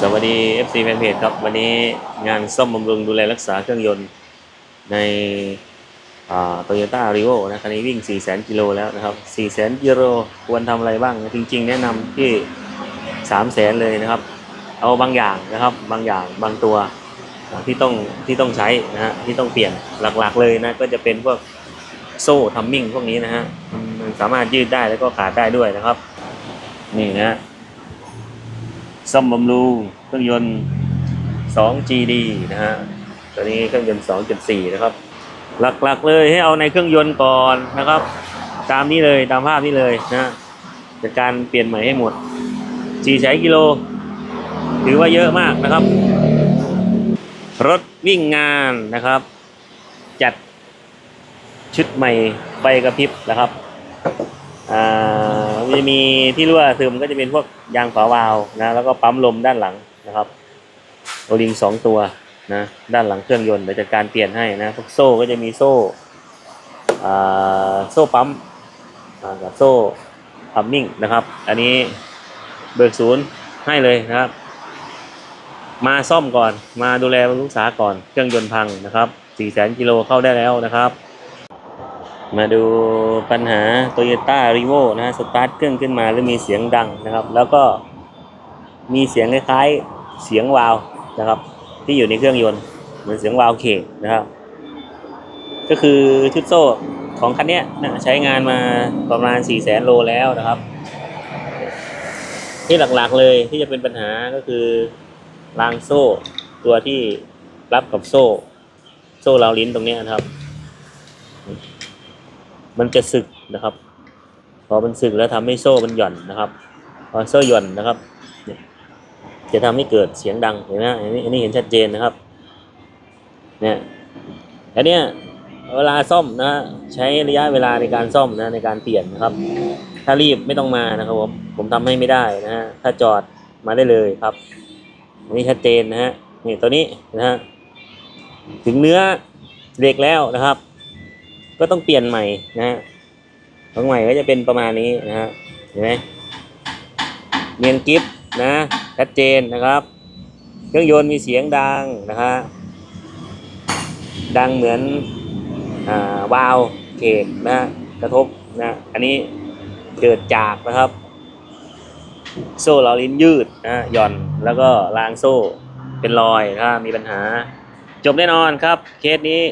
สวัสดี FC แฟนเพจครับ วันนี้งานซ่อมบำรุงดูแลรักษาเครื่องยนต์ในโตโยต้ารีโวนะคันนี้วิ่ง 4 0 0 0 0กิโลแล้วนะครับ4 0 0 0 0กิโลควรทำอะไรบ้าง จริง ๆ แนะนำที่ 3 0 0 0 0 0 เลยนะครับ เอาบางอย่างนะครับบางอย่างบางตัวที่ต้องที่ต้องใช้นะฮะที่ต้องเปลี่ยนหลักๆเลยนะก็จะเป็นพวกโซ่ทัมมิ่งพวกนี้นะฮะมันสามารถยืดได้แล้วก็ขาดได้ด้วยนะครับ นี่นะ ซ่อมบำรุงเครื่องยนต์ 2GD นะฮะตัวนี้เครื่องยนต์ 2.4 นะครับ หลักๆเลยให้เอาในเครื่องยนต์ก่อนนะครับ ตามนี้เลยตามภาพนี้เลยนะจัดการเปลี่ยนใหม่ให้หมด4แสนกิโล ถือว่าเยอะมากนะครับ รถวิ่งงานนะครับ จัดชุดใหม่ไฟกระพริบนะครับอ่า จะมีที่รั่วซึมก็จะเป็นพวกยางฝาวาล์วนะแล้วก็ปั๊มลมด้านหลังนะครับโอลิงสองตัวนะด้านหลังเครื่องยนต์เดี๋ยวจัดการเปลี่ยนให้นะพวกโซ่ก็จะมีโซ่อ่าโซ่ปั๊มกับโซ่พัมมิ่งนะครับ อันนี้เบิกศูนย์ให้เลยนะครับ มาซ่อมก่อนมาดูแลรุงษาก่อนเครื่องยนต์พังนะครับ4 0 0 0 0กิโลเข้าได้แล้วนะครับ มาดูปัญหา Toyota r e v o นะฮะสตาร์ทเครื่องขึ้นมาแล้วมีเสียงดังนะครับ แล้วก็มีเสียงคล้ายๆเสียงวาล์วนะครับ ที่อยู่ในเครื่องยนต์เหมือนเสียงวาล์วเคกนะครับ ก็คือชุดโซ่ของคันนี้นะใช้งานมาประมาณ 4 0 0แสนโลแล้วนะครับ ที่หลักๆเลยที่จะเป็นปัญหาก็คือรางโซ่ตัวที่รับกับโซ่ โซ่ราวลิ้นตรงนี้นะครับ มันจะสึกนะครับ พอมันสึกแล้วทำให้โซ่มันหย่อนนะครับ พอโซ่หย่อนนะครับ จะทำให้เกิดเสียงดังเห็นไหมอันนี้อันนี้เห็นชัดเจนนะครับ เนี่ยอันเนี้ยเวลาซ่อมนะใช้ระยะเวลาในการซ่อมนะในการเปลี่ยนนะครับ ถ้ารีบไม่ต้องมานะครับผมผมทำให้ไม่ได้นะฮะถ้าจอดมาได้เลยครับอันนี้ชัดเจนนะฮะนี่ตัวนี้นะฮะถึงเนื้อเหล็กแล้วนะครับ ก็ต้องเปลี่ยนใหม่นะฮะของใหม่ก็จะเป็นประมาณนี้นะฮะเห็นไหมเนียนกิฟนะชัดเจนนะครับ เครื่องยนต์มีเสียงดังนะฮะดังเหมือนอ่าวาวเคกนะกระทบนะอันนี้เกิดจากนะครับ โซ่เราลิ้นยืดนะหย่อนแล้วก็รางโซ่เป็นรอยนะมีปัญหา จบแน่นอนครับเคสนี้